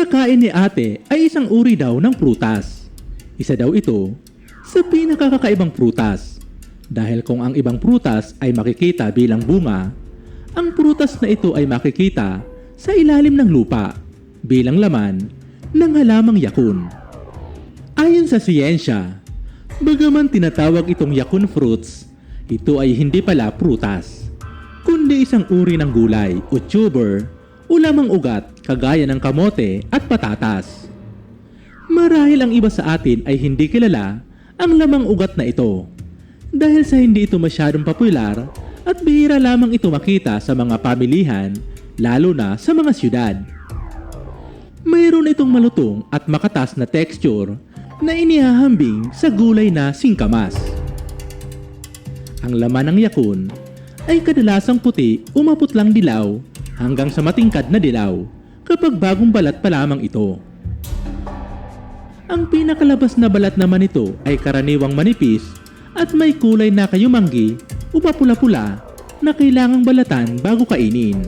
nakain ni ate ay isang uri daw ng prutas. Isa daw ito sa pinakakakaibang prutas. Dahil kung ang ibang prutas ay makikita bilang bunga, ang prutas na ito ay makikita sa ilalim ng lupa bilang laman ng halamang yakun. Ayon sa siyensya, bagaman tinatawag itong yakun fruits, ito ay hindi pala prutas, kundi isang uri ng gulay o tuber o lamang ugat kagaya ng kamote at patatas. Marahil ang iba sa atin ay hindi kilala ang lamang ugat na ito dahil sa hindi ito masyadong popular at bihira lamang ito makita sa mga pamilihan lalo na sa mga syudad. Mayroon itong malutong at makatas na texture na inihahambing sa gulay na singkamas. Ang laman ng yakun ay kadalasang puti o maputlang dilaw hanggang sa matingkad na dilaw kapag bagong balat pa lamang ito. Ang pinakalabas na balat naman nito ay karaniwang manipis at may kulay na kayumanggi o papula-pula na kailangang balatan bago kainin.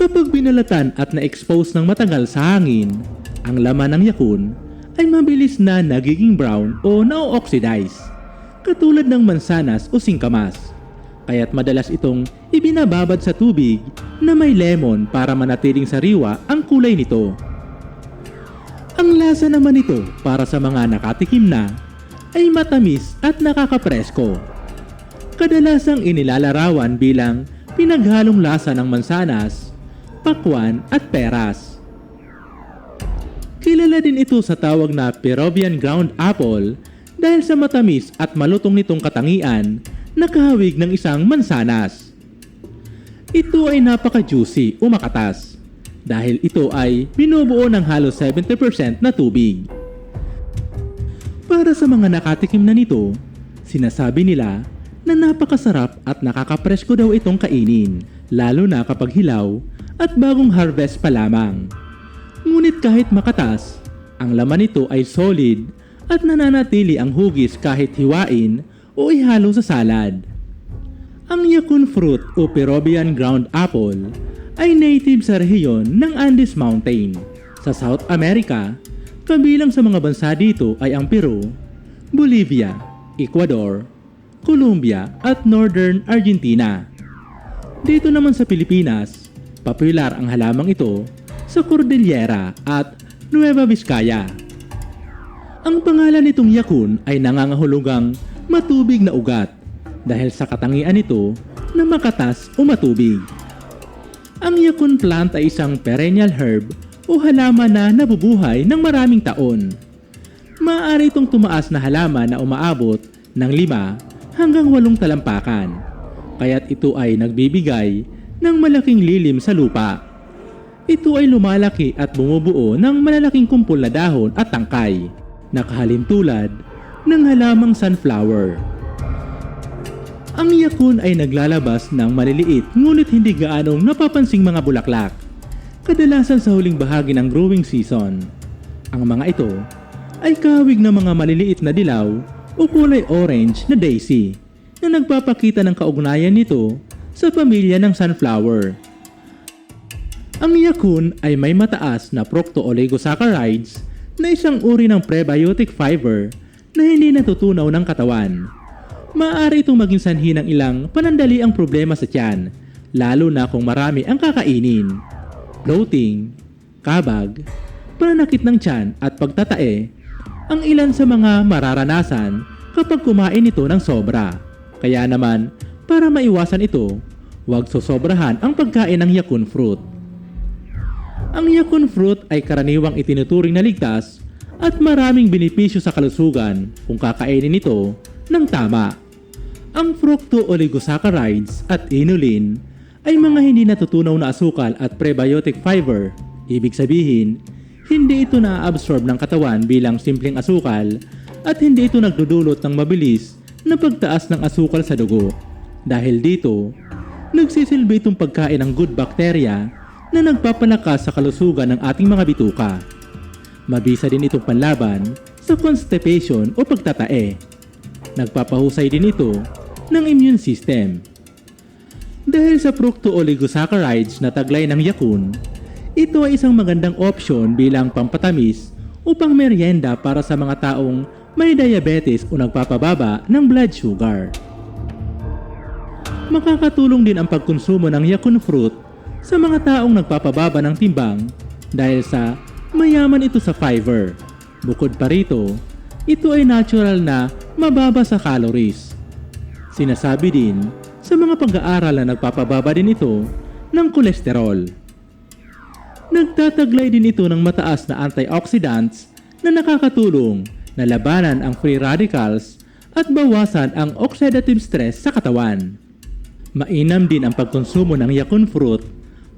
Kapag binalatan at na-expose ng matagal sa hangin, ang laman ng yakun ay mabilis na nagiging brown o na-oxidize, katulad ng mansanas o singkamas. Kaya't madalas itong ibinababad sa tubig na may lemon para manatiling sariwa ang kulay nito. Ang lasa naman nito para sa mga nakatikim na ay matamis at nakakapresko. Kadalasang inilalarawan bilang pinaghalong lasa ng mansanas, pakwan at peras. Kilala din ito sa tawag na Peruvian ground apple dahil sa matamis at malutong nitong katangian na kahawig ng isang mansanas. Ito ay napaka-juicy o makatas dahil ito ay binubuo ng halos 70% na tubig. Para sa mga nakatikim na nito, sinasabi nila na napakasarap at nakakapresko daw itong kainin, lalo na kapag hilaw at bagong harvest pa lamang. Ngunit kahit makatas, ang laman nito ay solid at nananatili ang hugis kahit hiwain o ihalo sa salad. Ang yakun fruit o Peruvian ground apple ay native sa rehiyon ng Andes Mountain sa South America. Kabilang sa mga bansa dito ay ang Peru, Bolivia, Ecuador, Colombia at Northern Argentina. Dito naman sa Pilipinas, popular ang halamang ito sa Cordillera at Nueva Vizcaya. Ang pangalan nitong yakun ay nangangahulugang matubig na ugat dahil sa katangian nito na makatas o matubig. Ang yakun plant ay isang perennial herb o halaman na nabubuhay ng maraming taon. Maaari itong tumaas na halaman na umaabot ng lima hanggang walong talampakan, kaya't ito ay nagbibigay ng malaking lilim sa lupa. Ito ay lumalaki at bumubuo ng malalaking kumpol na dahon at tangkay, nakahalin tulad ng halamang sunflower. Ang yakun ay naglalabas ng maliliit ngunit hindi gaanong napapansing mga bulaklak, kadalasan sa huling bahagi ng growing season. Ang mga ito ay kahawig ng mga maliliit na dilaw o kulay orange na daisy na nagpapakita ng kaugnayan nito sa pamilya ng sunflower. Ang yakun ay may mataas na procto-oligosaccharides na isang uri ng prebiotic fiber na hindi natutunaw ng katawan. Maaari itong maging sanhi ng ilang panandali ang problema sa tiyan, lalo na kung marami ang kakainin. Bloating, kabag, pananakit ng tiyan at pagtatae ang ilan sa mga mararanasan kapag kumain ito ng sobra. Kaya naman, para maiwasan ito, huwag sosobrahan ang pagkain ng yakun fruit. Ang yakun fruit ay karaniwang itinuturing na ligtas at maraming benepisyo sa kalusugan kung kakainin ito ng tama. Ang fructo-oligosaccharides at inulin ay mga hindi natutunaw na asukal at prebiotic fiber. Ibig sabihin, hindi ito na-absorb ng katawan bilang simpleng asukal at hindi ito nagdudulot ng mabilis na pagtaas ng asukal sa dugo. Dahil dito, nagsisilbi itong pagkain ng good bacteria na nagpapalakas sa kalusugan ng ating mga bituka. Mabisa din itong panlaban sa constipation o pagtatae. Nagpapahusay din ito ng immune system. Dahil sa fructo-oligosaccharides na taglay ng yakun, ito ay isang magandang opsyon bilang pampatamis o pang merienda para sa mga taong may diabetes o nagpapababa ng blood sugar. Makakatulong din ang pagkonsumo ng yakun fruit sa mga taong nagpapababa ng timbang dahil sa mayaman ito sa fiber. Bukod pa rito, ito ay natural na mababa sa calories. Sinasabi din sa mga pag-aaral na nagpapababa din ito ng kolesterol. Nagtataglay din ito ng mataas na antioxidants na nakakatulong na labanan ang free radicals at bawasan ang oxidative stress sa katawan. Mainam din ang pagkonsumo ng yakun fruit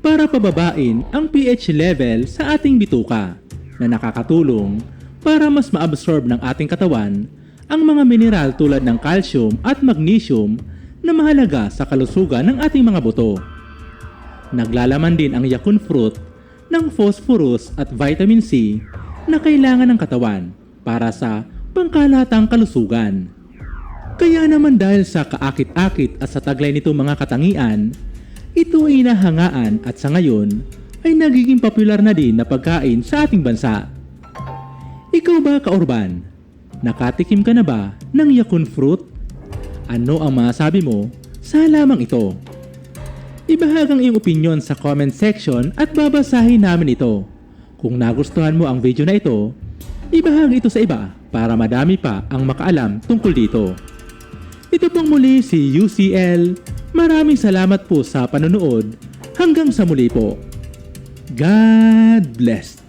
para pababain ang pH level sa ating bituka na nakakatulong para mas maabsorb ng ating katawan ang mga mineral tulad ng calcium at magnesium na mahalaga sa kalusugan ng ating mga buto. Naglalaman din ang yakun fruit ng phosphorus at vitamin C na kailangan ng katawan para sa pangkalatang kalusugan. Kaya naman dahil sa kaakit-akit at sa taglay nito mga katangian, ito ay nahangaan at sa ngayon ay nagiging popular na din na pagkain sa ating bansa. Ikaw ba kaurban? Nakatikim ka na ba ng yakun fruit? Ano ang masabi mo sa lamang ito? Ibahag ang iyong opinion sa comment section at babasahin namin ito. Kung nagustuhan mo ang video na ito, ibahagi ito sa iba para madami pa ang makaalam tungkol dito. Ito pong muli si UCL. Maraming salamat po sa panonood. Hanggang sa muli po. God bless.